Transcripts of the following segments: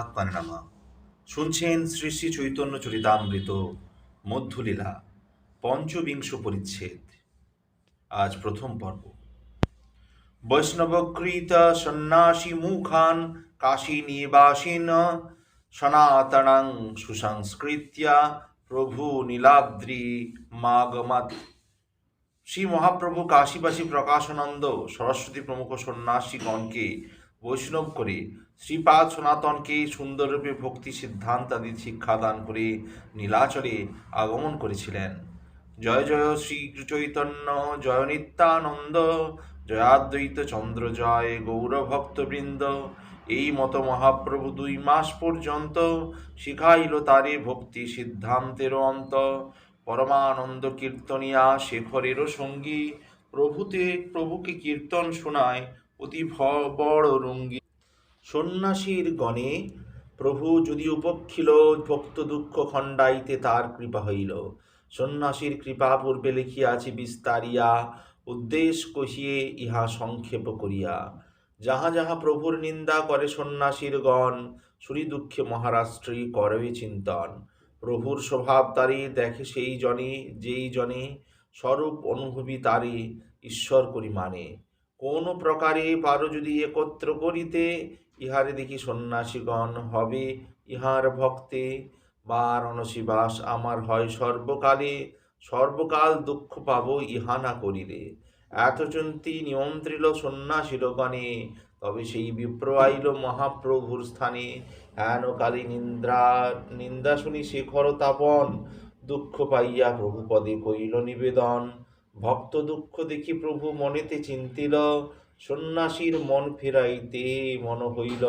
আত্মানে নামা শুনছেন শ্রী শ্রী চৈতন্য চরিতামৃত মধ্যলীলা, পঞ্চবিংশ পরিচ্ছেদ। আজ প্রথম পর্ব। বৈষ্ণবকৃত সন্ন্যাসী মুখান কাশী নিবাসীন সনাতনং সুসংস্কৃত্যা প্রভু নীলাদ্রি মাগমত। শ্রী মহাপ্রভু কাশীবাসী প্রকাশানন্দ সরস্বতী প্রমুখ সন্ন্যাসীগণকে বৈষ্ণব করে শ্রীপাদ সনাতনকে সুন্দররূপে ভক্তি সিদ্ধান্তাদি শিক্ষাদান করে নীলাচলে আগমন করেছিলেন। জয় জয় শ্রী চৈতন্য জয় নিত্যানন্দ জয়াদ্বৈত চন্দ্র, জয় গৌরভক্তবৃন্দ। এই মতো মহাপ্রভু দুই মাস পর্যন্ত শিখাইল তারে ভক্তি সিদ্ধান্তের অন্ত। পরমানন্দ কীর্তনিয়া শেখরেরও সঙ্গী। প্রভুতে প্রভুকে কীর্তন শোনায় অতি বড় রঙ্গী। সন্ন্যাসীর গণে প্রভু যদি উপক্ষিল, ভক্ত দুঃখ খণ্ডাইতে তার কৃপা হইল। সন্ন্যাসীর কৃপা পূর্বে লিখিয়াছি বিস্তারিয়া, উদ্দেশ কহিয়ে ইহা সংক্ষেপ করিয়া। যাহা যাহা প্রভুর নিন্দা করে সন্ন্যাসীর গণ, সুরি দুঃখে মহারাষ্ট্রী করবে চিন্তন। প্রভুর স্বভাব তারে দেখে সেই জনে, যেই জনে স্বরূপ অনুভবী তারে ঈশ্বর করি মানে কোন প্রকারে পারো যদি একত্র করিতে, ইহারে দেখি সন্ন্যাসীগণ হবে ইহার ভক্তে। বারাণসীবাস আমার হয় সর্বকালে, সর্বকাল দুঃখ পাব ইহা না করিলে। এত চন্তি নিয়ন্ত্রিল সন্ন্যাসীরগণে তবে সেই বিপ্র আইল মহাপ্রভুর স্থানে। হেন কালী নিন্দ্রা নিন্দা শুনি শেখর তাপন, দুঃখ পাইয়া প্রভুপদে কইল নিবেদন। ভক্ত দুঃখ দেখি প্রভু মনেতে চিন্তিল, সন্ন্যাসীর মন ফেরাইতে মন হইল।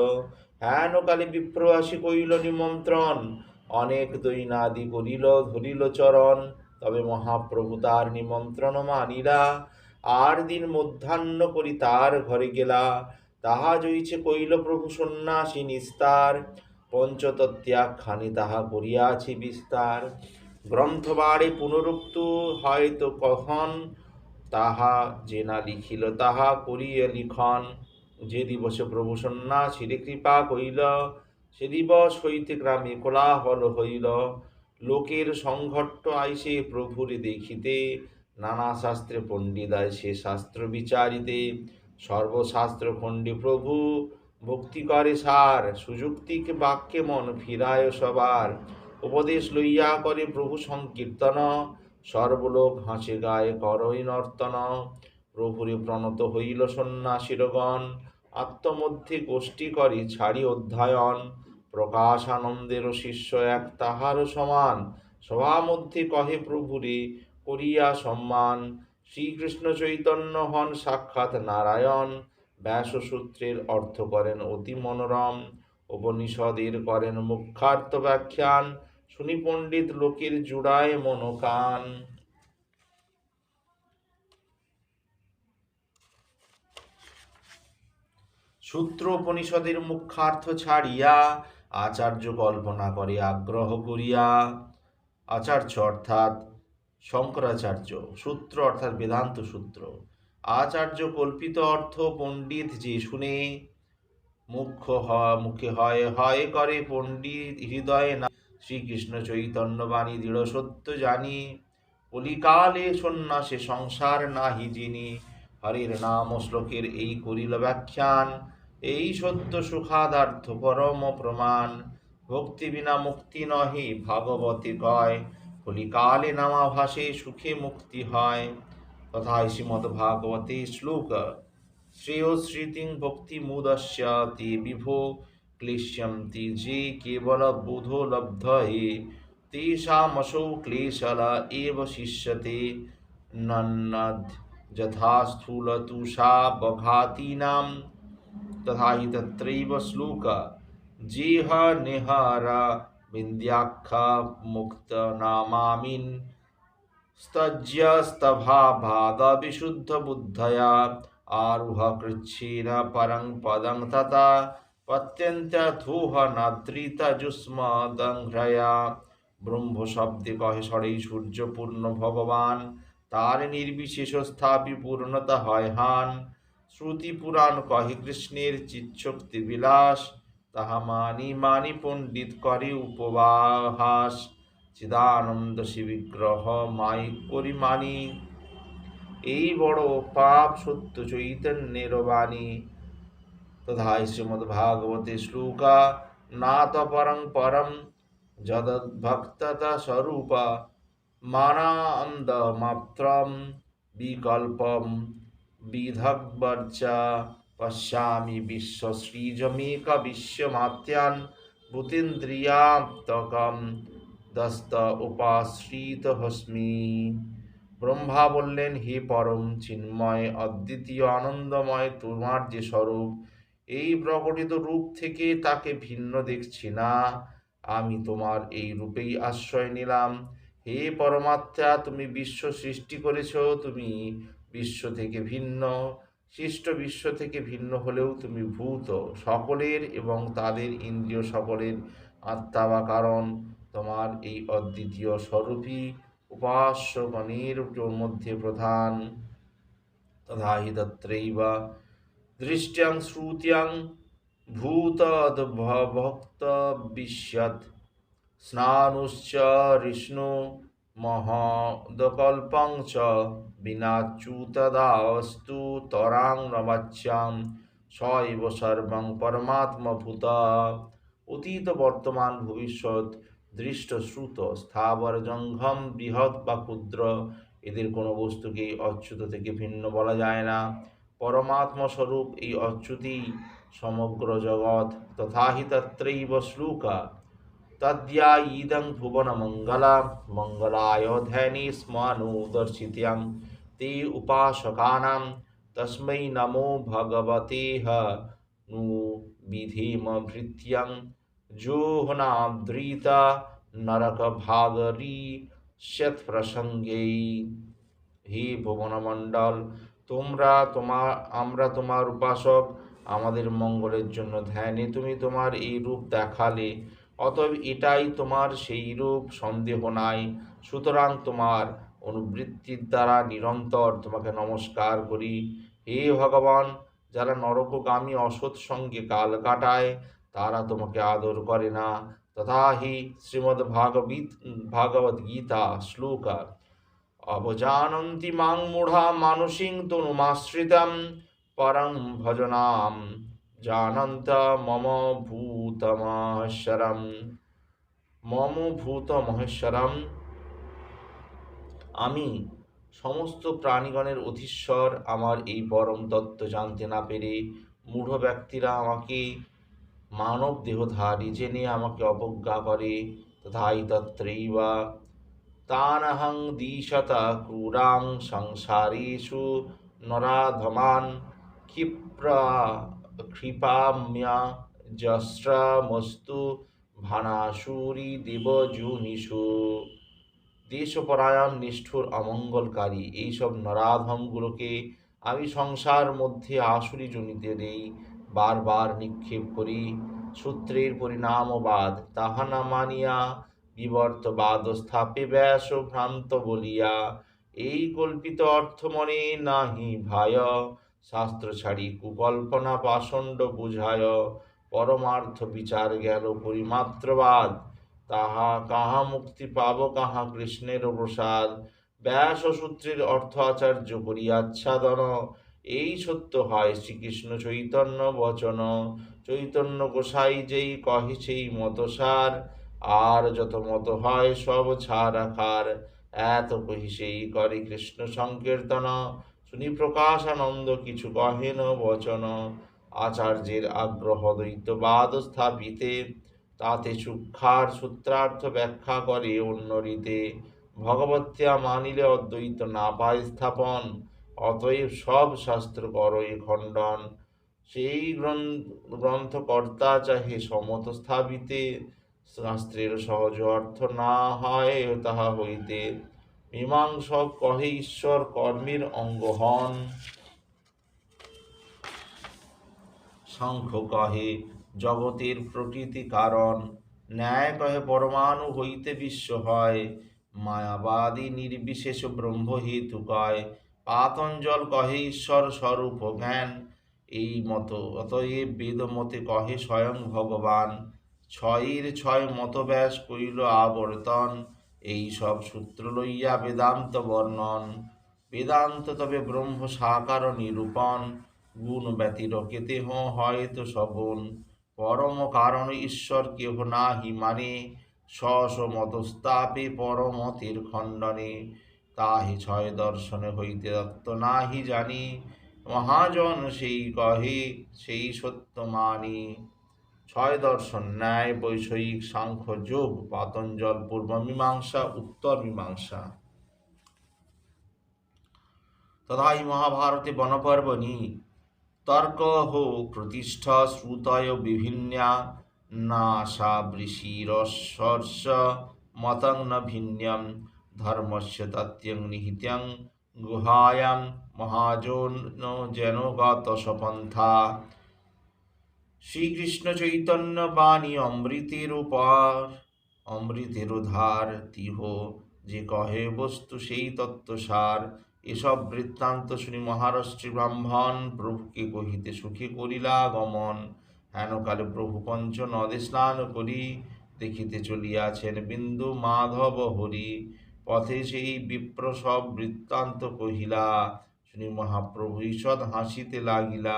হেন কালে বিপ্র আসি কইল নিমন্ত্রণ। অনেক দৈনাদি করিল ধরিল চরণ। তবে মহাপ্রভু তার নিমন্ত্রণ মানিলা। আর দিন মধ্যাহ্ন করি তার ঘরে গেলা। তাহা জইছে কইল প্রভু সন্ন্যাসী নিস্তার। পঞ্চতত্যাখানি তাহা করিয়াছি বিস্তার। গ্রন্থবারে পুনরুক্ত হয়তো কখন? তাহা যে না লিখিল, তাহা করিয়ে লিখন। যে দিবসে প্রভু সন্ন্যাসীরে কৃপা কইল সে দিবস হইতে গ্রামে কোলাহল হইল। লোকের সংঘট্ট আইসে প্রভুরে দেখিতে, নানা শাস্ত্রে পণ্ডিতায় সে শাস্ত্র বিচারিতে। সর্বশাস্ত্র খণ্ডে প্রভু ভক্তি করে সার সুযুক্তিকে বাক্যে মন ফিরায় সবার। উপদেশ লইয়া করে প্রভু সংকীর্তন। সর্বলোক হাসি গায়ে করই নর্তন। প্রভুরে প্রণত হইল সন্ন্যাসীরগণ। আত্মমধ্যে গোষ্ঠী করে ছাড়ি অধ্যায়ন। প্রকাশ আনন্দেরও শিষ্য এক তাহারও সমান। সভা মধ্যে কহে প্রভুরে, করিয়া সম্মান। শ্রীকৃষ্ণ চৈতন্য হন সাক্ষাৎ নারায়ণ। ব্যাসসূত্রের অর্থ করেন অতি মনোরম। উপনিষদের করেন মুখ্যার্থ ব্যাখ্যান। শুনি পণ্ডিত লোকের জুড়ায় মনোকান। সূত্র উপনিষদের মুখ্যার্থ ছাড়িয়া আচার্য কল্পনা করে আগ্রহ করিয়া, আচার্য অর্থাৎ শঙ্করাচার্য, সূত্র অর্থাৎ বেদান্ত সূত্র, আচার্য কল্পিত অর্থ পণ্ডিত যে শুনে মুখ্য হয় মুখে হয় হয় করে পণ্ডিত হৃদয়ে না শ্রীকৃষ্ণ চৈতন্য বাণী দৃঢ় সত্য জানি কলিকালে সন্ন্যাসে সংসার নাহি যিনি হরের নাম শ্লোকের এই করিল ব্যাখ্যান, এই সত্য সুখাদার্থ পরম প্রমাণ। ভক্তি বিনা মুক্তি নহে, ভাগবতে কয় কলিকালে নামা ভাসে সুখে মুক্তি হয়। তথা শ্রীমদ ভাগবতে শ্লোক শ্রেয় স্মৃতিং ভক্তি মুদস্য তে বিভো। क्लिश्यन्ति ये केवलबुधो लब्धये तेषामसौ क्लेशला एव शिष्यते नन्नद् यथा स्थूलतुषाबघातीनां तथा हि तत्रैव श्लोक जेह निहार विन्द्याख्या मुक्तनामामिन् स्तज्यस्तभाभादविशुद्धबुद्धया आरुह कृच्छेन परं पदं तथा পত্যন্তথুহ নাদ্রিত যুষ্মদংঘ্রয়া ব্রহ্ম শব্দে কহে স্বরেই সূর্যপূর্ণ ভগবান, তার নির্বিশেষ স্থাপি পূর্ণতা হয় হান। শ্রুতি পুরাণ কহে কৃষ্ণের চিৎশক্তি বিলাস, তাহা মানি মানি পণ্ডিত করে উপবাস। চিদানন্দ শিবিগ্রহ মাই করি মানি। এই বড় পাপ সত্য চৈতন্যের বাণী। পরং পরম যদদ্ভক্ততা স্বরূপা মানান্দ মাত্রম বিকল্পম বিধগ্বর্চ পশ্যামি বিশ্বশ্রীজমেক বিশ্বমাত্যান ভূতেন্দ্রিয়াত্মকম দস্ত উপাশ্রিত হস্মি ব্রহ্মা বললেন হে পরম চিন্ময় অদ্বিতীয় আনন্দময় তোমার যে স্বরূপ এই প্রকটিত রূপ থেকে তাকে ভিন্ন দেখছি না। আমি তোমার এই রূপেই আশ্রয় নিলাম। হে পরমাত্মা, তুমি বিশ্ব সৃষ্টি করেছ, তুমি বিশ্ব থেকে ভিন্ন। সৃষ্ট বিশ্ব থেকে ভিন্ন হলেও তুমি ভূত, সকলের এবং তাদের ইন্দ্রিয় সকলের আত্মা বা কারণ। তোমার এই অদ্বিতীয় স্বরূপই উপাস্যগণের মধ্যে প্রধান। তথা হি তত্রৈব দৃষ্ট্যাং শ্রুতিয়াং ভূতদ ভক্ত বিষ্যদ। স্নানুশ্চ রিষ্ণু মহদকল্পং চ বিনাচ্যুতদাস্তু তরাং নমাচ্যাম সব সর্বং পরমাত্মভূত অতীত বর্তমান ভবিষ্যৎ দৃষ্ট শ্রুত স্থাবর জঙ্ঘম বৃহৎ বা ক্ষুদ্র। এদের কোনো বস্তুকেই অচ্যুত থেকে ভিন্ন বলা যায় না। পরমাত্মা স্বরূপ এই অচ্যুতি সমগ্র জগৎ তথা হি তত্রৈব শ্লোকা তদ্যা ইদং ভুবন মঙ্গলা মঙ্গলায় ধ্যানে স্মানুদর্শিত্যাং ते उपासकानां तस्मै नमो भगवतेह नु विधेम भृत्यं जोहनाद्रिता নরকভাগরী প্রসঙ্গেই হে ভুবনমণ্ডল তোমরা তোমার আমরা তোমার উপাসক, আমাদের মঙ্গলের জন্য ধ্যানে তুমি তোমার এই রূপ দেখালে। অতএব এটাই তোমার সেই রূপ, সন্দেহ নাই। সুতরাং তোমার অনুবৃত্তির দ্বারা নিরন্তর তোমাকে নমস্কার করি। হে ভগবান, যারা নরকগামী অসৎ সঙ্গে কাল কাটায়, তারা তোমাকে আদর করে না। তথা হি শ্রীমদ্ ভাগবত ভাগবত গীতা শ্লোকা অবজানন্তি মাং মূঢ়া মানসিং তনুমাশ্রিতাম পরং ভজনাম জানন্ত মম ভূতমহেশ্বরম মম ভূত মহেশ্বরম আমি সমস্ত প্রাণীগণের অধীশ্বর, আমার এই পরম তত্ত্ব জানতে না পেরে মূঢ় ব্যক্তিরা আমাকে মানব দেহধারী জেনে আমাকে অবজ্ঞা করে, তথাই তত্রৈবা তানহং দিশত ক্রূরাং সংসারেষু নরাধমান ক্ষিপ্রা ক্ষিপাম্যা যস্রমস্তু ভানাসুরি দেবজুনিষু দেশপরায়ণ নিষ্ঠুর অমঙ্গলকারী, এইসব নরাধমগুলোকে আমি সংসার মধ্যে আসুরি জনিতে দেই, বারবার নিক্ষেপ করি। সূত্রের পরিণামবাদ তাহা না মানিয়া বিবর্তবাদ স্থাপে ব্যাস ভ্রান্ত বলিয়া, এই কল্পিত অর্থ মনে নাহি ভায়। শাস্ত্র ছাড়ি কুকল্পনা পাষণ্ড বুঝায়। পরমার্থ বিচার গেল পরিমাত্রবাদ। তাহা কাহা মুক্তি পাব, কাহা কৃষ্ণের প্রসাদ। ব্যাস সূত্রের অর্থ আচার্য করিয়াচ্ছাদন এই সত্য হয় শ্রীকৃষ্ণ চৈতন্য বচন। চৈতন্য গোসাই যেই কহে সেই মতসার। আর যত মত হয় সব ছাড় রাখার এত কহি সেই করে কৃষ্ণ সংকীর্তন। শুনি প্রকাশানন্দ কিছু কহেন বচন। আচার্যের আগ্রহ দ্বৈতবাদ স্থাপিতে, তাতে সূক্ষার সূত্রার্থ ব্যাখ্যা করে অন্য রীতে। ভগবত্যা মানিলে অদ্বৈত না পায় স্থাপন, অতএব সব শাস্ত্র করই খণ্ডন। সেই গ্রন্থকর্তা চাহে সমত স্থাপিতে শাস্ত্রের সহজ অর্থ না হয় তাহা হইতে মীমাংসক কহে ঈশ্বর, কর্মের অঙ্গ হন। শঙ্খ কহে, জগতের প্রকৃতি কারণ, ন্যায় কহে পরমাণু হইতে বিশ্ব হয়। মায়াবাদী নির্বিশেষ ব্রহ্ম হেতু কয়, পাতঞ্জল কহে ঈশ্বর স্বরূপ জ্ঞান। এই মতো, অতএব বেদমতে কহে স্বয়ং ভগবান। ছয়ের ছয় মতব্যাস কইল আবর্তন। এই সব সূত্র লইয়া বেদান্ত বর্ণন। বেদান্ত তবে ব্রহ্ম সাকার নিরূপণ। গুণ ব্যতির কেতেহ হয়তো সগুণ পরম কারণ ঈশ্বর কেহ নাহি মানে। স্ব স্ব মতস্তাপে পরমতির খণ্ডনে। তাহি ছয় দর্শনে হইতে দত্ত নাহি জানি। মহাজন সেই কহে, সেই সত্য মানি। ছয় দর্শন, ন্যায়, বৈষয়িক, সাংখ্য, যোগ পাতঞ্জল পূর্ব মীমাংসা, উত্তর মীমাংসা। তথাই মহাভারতে বনপর্বণি, তর্ক হো প্রতিষ্ঠা, শ্রুতয় বিভিন্যা, নাশা বৃষিরস্বর্ষ মতং ন ভিন্যম, ধর্মস্য তত্যং নিহিত্যং গুহায়াম মহাজন যেন গত সপন্থা। শ্রীকৃষ্ণ চৈতন্য বাণী অমৃতের উপর অমৃতের ধার তিহ, যে কহে বস্তু সেই তত্ত্বসার। এসব বৃত্তান্ত শুনি মহারাষ্ট্রী ব্রাহ্মণ প্রভুকে কহিতে সুখে করিলা গমন। হেনকালে প্রভু পঞ্চ নদে স্নান করি, দেখিতে চলিয়াছেন বিন্দু মাধব হরি। পথে সেই বিপ্র সব বৃত্তান্ত কহিলা, শুনি মহাপ্রভু ঈষৎ হাসিতে লাগিলা।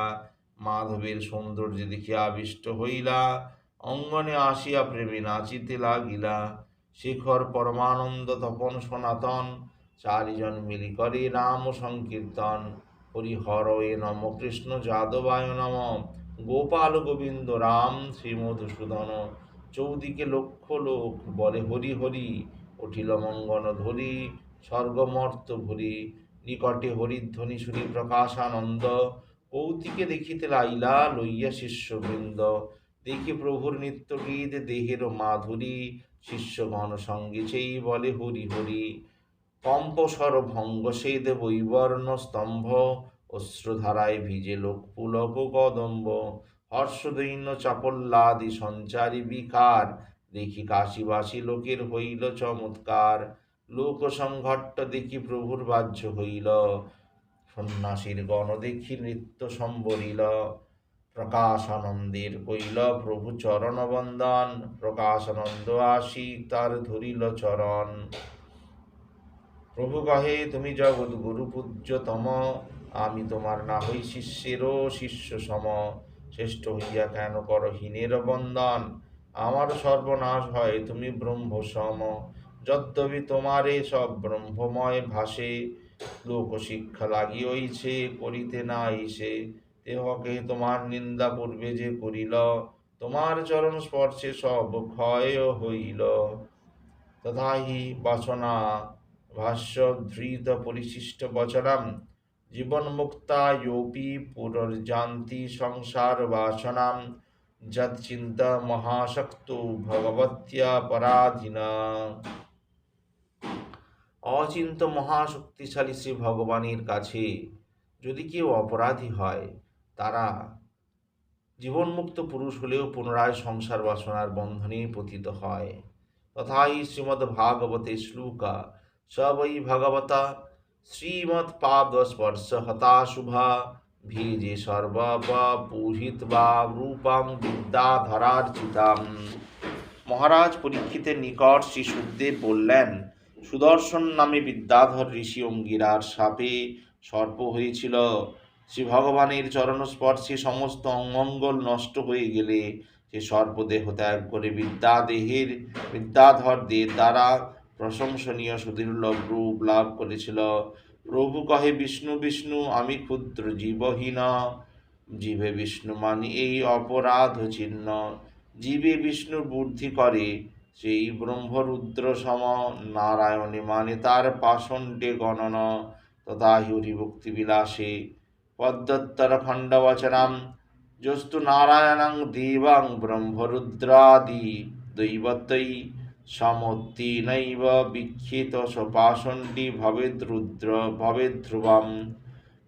মাধবের সৌন্দর্য দেখিয়া আবিষ্ট হইলা, অঙ্গনে আসিয়া প্রেমে নাচিতে লাগিলা। শেখর পরমানন্দ তপন সনাতন, চারিজন মিলি করে রাম সংকীর্তন। হরিহর এ নম, কৃষ্ণ যাদবায় নম, গোপাল গোবিন্দ রাম শ্রীমধুসূদন চৌদিকে লক্ষ লোক বলে, হরি হরি, উঠিল মঙ্গন ধরি, স্বর্গমর্ত ভরি, নিকটে হরিধ্বনি শুনি প্রকাশানন্দ। কৌতিকে দেখিতে লাইলা লইয়া শিষ্যবৃন্দ। দেখি প্রভুর নিত্য গীত দেহের মাধুরী, শিষ্যগণ সঙ্গে সেই বলে, হরি হরি। কম্পস্বর ভঙ্গ সেই বৈবর্ণ স্তম্ভ, অশ্রুধারায় ভিজে লোক পুলক কদম্ব। হর্ষদৈন্য চাপল্লাদি সঞ্চারী বিকার, দেখি কাশীবাসী লোকের হইল চমৎকার। লোক সংঘট্ট দেখি প্রভুর বাহ্য হইল। সন্ন্যাসীর গণ দেখি নৃত্য সম্বরিল প্রকাশানন্দের কইল, প্রভু চরণ বন্দন প্রকাশানন্দ আসি তার ধরিল চরণ। প্রভু কহে, তুমি জগৎ গুরু পূজ্যতম, আমি তোমার না হই শিষ্যেরও শিষ্য সম। শ্রেষ্ঠ হইয়া কেন কর হীনের বন্দন? আমার সর্বনাশ হয়, তুমি ব্রহ্ম সম যদ্যপি তোমারে সব ব্রহ্মময় ভাসে লোক শিক্ষা লাগিয়েছে করিতে না ইসে দেহকে তোমার নিন্দা পূর্বে যে করিল, তোমার চরণ স্পর্শে সব ক্ষয় হইল। তথাহি বাসনা ভাষ্য ধৃত পরিশিষ্ট বচনম জীবন মুক্তা যোপি পুনর্জান্তি সংসার বাসনাম, যৎচিন্ত মহাশক্ত ভগবত্যা পরাধীনা অচিন্ত মহাশক্তিশালী শ্রী ভগবানের কাছে যদি কেউ অপরাধী হয়, তারা জীবনমুক্ত পুরুষ হলেও পুনরায় সংসার বাসনার বন্ধনে পতিত হয়। তথাই শ্রীমদ্ ভাগবতে শ্লোকা স বৈ ভগবতা শ্রীমৎ পাদ স্পর্শ হতাশুভা ভিজে সর্বপূহিত বা রূপং বিদ্যাধরার্চিতাম। মহারাজ পরীক্ষিতের নিকট শ্রী সুখদেব বললেন সুদর্শন নামে বিদ্যাধর ঋষি অঙ্গিরার সাপে সর্প হয়েছিল। শ্রী ভগবানের চরণস্পর্শে সমস্ত অঙ্গল নষ্ট হয়ে গেলে সে সর্পদেহ ত্যাগ করে বিদ্যাদেহের, বিদ্যাধর দেহের দ্বারা প্রশংসনীয় সুদীর্লভ রূপ লাভ করেছিল। প্রভু কহে, বিষ্ণু বিষ্ণু, আমি ক্ষুদ্র জীবহীন। জীবে বিষ্ণু মানি এই অপরাধ চিহ্ন জীবে বিষ্ণুর বুদ্ধি করে সেই ব্রহ্মরুদ্র সম নারায়ণী মানে তার পাষণ্ডে গণন, তথা হরি ভক্তি বিলাসে পদ্মোত্তর খণ্ডবচনাম যস্তু নারায়ণং দেবং ব্রহ্মরুদ্রাদি দৈবতৈ সমত্তিনৈব বিক্ষিত সপাষণ্ডী ভবেদ্রুদ্র ভবেদ্ধ্রুবম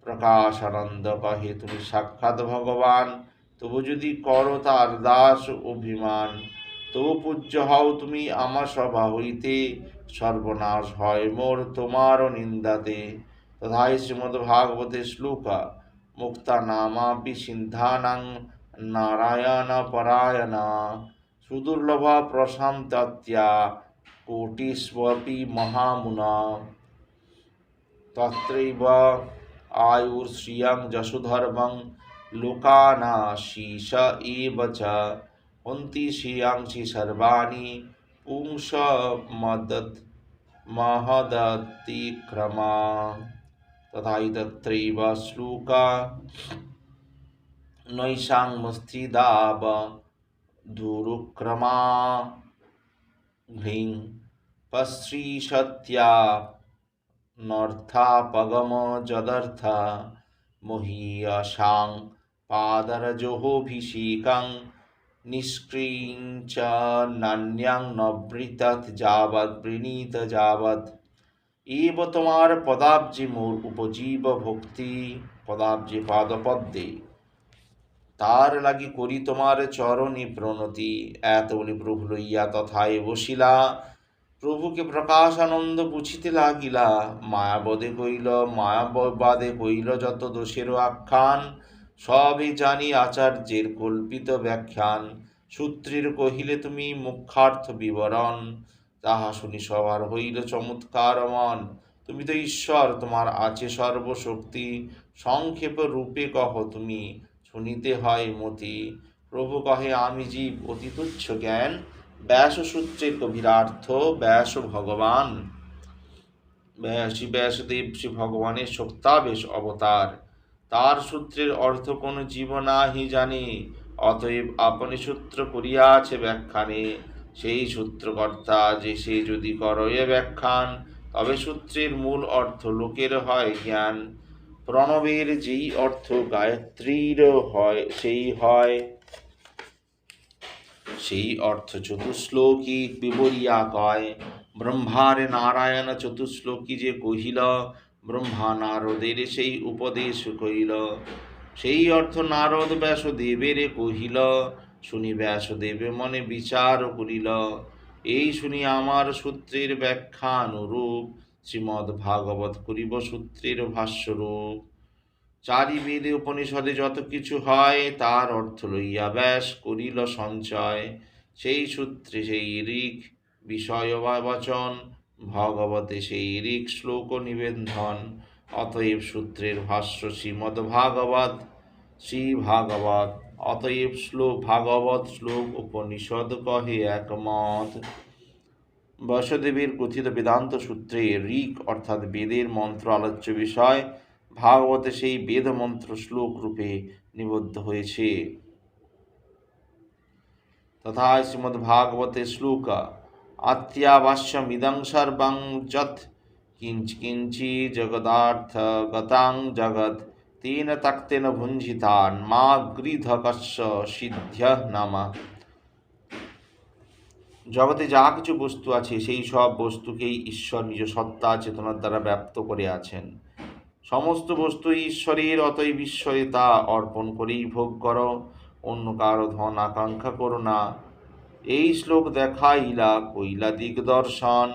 প্রকাশানন্দ কহে, তুমি সাক্ষাৎ ভগবান, তবু যদি করো তার দাস অভিমান তবু পূজ্য হও তুমি আমার সভা হইতে, সর্বনাশ হয় মোর তোমারও নিন্দাতে। তথায় শ্রীমদ্ ভাগবতে শ্লোকা মুক্তানামাপি সিন্ধানাং নারায়ণ পরায়ণ। সুদুর্লভ প্রশান্তত্য়া কোটিস্বপি মহামুনা। তত্রৈব আয়ুর্শ্রিয়ং যশোধর্মং লোকানাশীষ এব চ। उन्तीशीयांशी सर्वाणी पुंस मदत महदतिक्रमा। तथा तत्रैव श्लोका नैषाङ्मस्त्रिदाव धुरुक्रमा घ्रीं पश्रीशत्या नर्थापगमजदर्थ मुहीयशां पादरजोऽभिषेकं নিষ্ক্রিঞ্চ নান্যাং নবৃতৎ যাবৎ প্রণীত যাবৎ। এব তোমার পদাব্জে মোর উপজীব ভক্তি, পদাব্জে পাদপদ্মে। তার লাগি করি তোমার চরণী প্রণতি, এত প্রভু লইয়া তথায় বসিলা। প্রভুকে প্রকাশ আনন্দ বুঝিতে লাগিলা, মায়াবদে কইল মায়াবাদে কইল যত দোষেরও আখ্যান। সবই জানি আচার্যের কল্পিত ব্যাখ্যান। সূত্রের কহিলে তুমি মুখ্যার্থ বিবরণ। তাহা শুনি সবার হইল চমৎকার মন। তুমি তো ঈশ্বর, তোমার আছে সর্বশক্তি। সংক্ষেপ রূপে কহ তুমি, শুনিতে হয় মতি। প্রভু কহে, আমি জীব, অতি তুচ্ছ জ্ঞান। ব্যাস সূত্রের কবিরার্থ, ব্যাস ভগবান। ব্যাসী ব্যাসদেব শ্রী ভগবানের শক্তাবেশ অবতার। তার সূত্রের অর্থ কোন জীব নাহি জানে, অতএব আপনি সূত্র করিয়াছে ব্যাখ্যানে। সেই সূত্রকর্তা যে সে যদি করয়ে ব্যাখ্যান, তবে সূত্রের মূল অর্থ লোকের হয় জ্ঞান। প্রণবের যেই অর্থ গায়ত্রীর হয়, সেই হয়। সেই অর্থ চতুশ্লোকী বিবরিয়া কয়। ব্রহ্মারে নারায়ণ চতুশ্লোকী যে কহিল ব্রহ্মা নারদের সেই উপদেশ কহিল, সেই অর্থ নারদ ব্যাসদেবেরে কহিল শুনি ব্যাসদেবে মনে বিচার করিল, এই শুনি আমার সূত্রের ব্যাখ্যা অনুরূপ শ্রীমদ্ ভাগবত করিব সূত্রের ভাষ্যরূপ। চারি বেদে উপনিষদে যত কিছু হয়, তার অর্থ লইয়া ব্যাস করিল সঞ্চয়। সেই সূত্রে সেই ঋক, বিষয় বা বচন ভগবতে সেই ঋক শ্লোক নিবেদন। অতএব সূত্রের ভাষ্য শ্রীমদ ভাগবত শ্রী ভাগবত অতএব শ্লোক, ভাগবত শ্লোক উপনিষদ কহে একমত। বসুদেবের কথিত বেদান্ত সূত্রে ঋক অর্থাৎ বেদের মন্ত্র আলোচ্য বিষয়, ভাগবতে সেই বেদ মন্ত্র শ্লোক রূপে নিবদ্ধ হয়েছে। তথা শ্রীমদ্ ভাগবতে শ্লোক আত্যাবাস্যমিদং সর্বং যৎ কিঞ্চ কিঞ্চি জগদার্থ গতাং জগৎ তেন তক্তেন ভুঞ্জিতান মা গৃধকস্য সিদ্ধ নামা জগতে যা কিছু বস্তু আছে, সেই সব বস্তুকেই ঈশ্বর নিজ সত্তা, চেতনার দ্বারা ব্যপ্ত করে আছেন। সমস্ত বস্তু ঈশ্বরের, অতএব ঈশ্বরে তা অর্পণ করেই ভোগ করো। অন্য কারও ধন আকাঙ্ক্ষা করো না। এই শ্লোক দেখাইলা কইলা দিগদর্শন।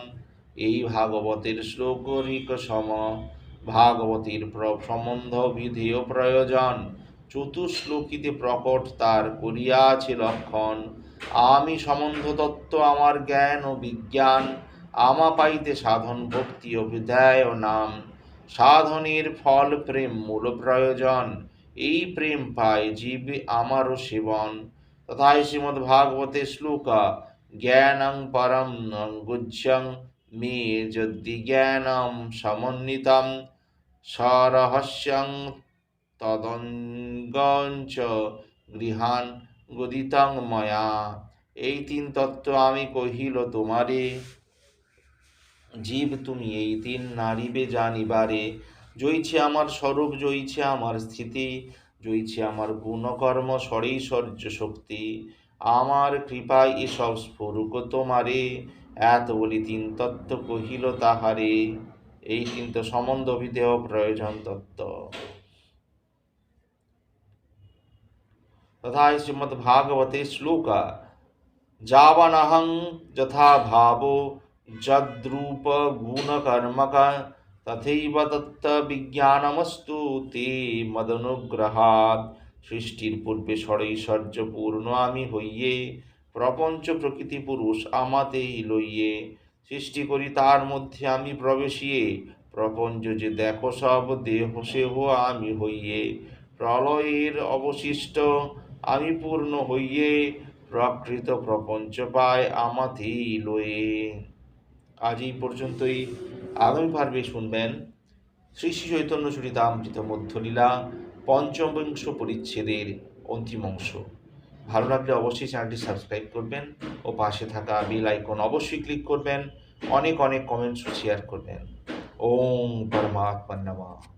এই ভাগবতের শ্লোক সম। ভাগবতীর সম্বন্ধ বিধি ও প্রয়োজন। চতুশ্লোকিতে প্রকট তার করিয়াছে লক্ষণ। আমি সম্বন্ধ তত্ত্ব আমার জ্ঞান ও বিজ্ঞান, আমা পাইতে সাধন, ভক্তি বিধায় নাম। সাধনের ফল, প্রেম মূল প্রয়োজন। এই প্রেম পায় জীব আমারও সেবন। তথায় শ্রীমদ্ ভাগবতে শ্লোকা জ্ঞানং পরম গুজ্জং মে যদি জ্ঞানম সমন্বিতম সরহস্যং তদঙ্গঞ্চ গৃহান গদিতং ময়া এই তিন তত্ত্ব আমি কহিল, তোমারে জীব তুমি এই তিন নারীবে জানিবারে। জইছে আমার স্বরূপ জইছে আমার স্থিতি। জইছে আমার গুণকর্ম স্বরৈশ্বর্য শক্তি। আমার কৃপায় এসব স্ফুরুক তোমারে, এত বলি তিন তত্ত্ব কহিল তাহারে। এই কিন্তু সম্বন্ধ বিদেহ প্রয়োজন তত্ত্ব। তথা শ্রীমদ্ ভাগবতে শ্লোকা, যাবনহং যথা ভাবো যদ্রূপ গুণকর্মক তথৈব তত্ত্ব বিজ্ঞানমস্তু তে মদনুগ্রহাৎ সৃষ্টির পূর্বে ষড়ৈশ্বর্য পূর্ণ আমি হইয়ে প্রপঞ্চ প্রকৃতি পুরুষ আমাতেই লইয়ে সৃষ্টি করি তার মধ্যে আমি প্রবেশিয়ে প্রপঞ্চ যে দেখো সব দেহ সেহ আমি হইয়ে প্রলয়ের অবশিষ্ট আমি পূর্ণ হইয়ে প্রকৃত প্রপঞ্চ পায় আমাতেই লয়ে আজ এই পর্যন্তই। আগামী পর্বে শুনবেন। শ্রী শ্রী চৈতন্য চরিতামৃত মধ্যলীলা পঞ্চবিংশ পরিচ্ছেদের অন্তিম অংশ। ভালো লাগলে অবশ্যই চ্যানেলটি সাবস্ক্রাইব করবেন ও পাশে থাকা বেল আইকন অবশ্যই ক্লিক করবেন। অনেক অনেক কমেন্টস শেয়ার করবেন। ওম পরমাত্মা নমঃ।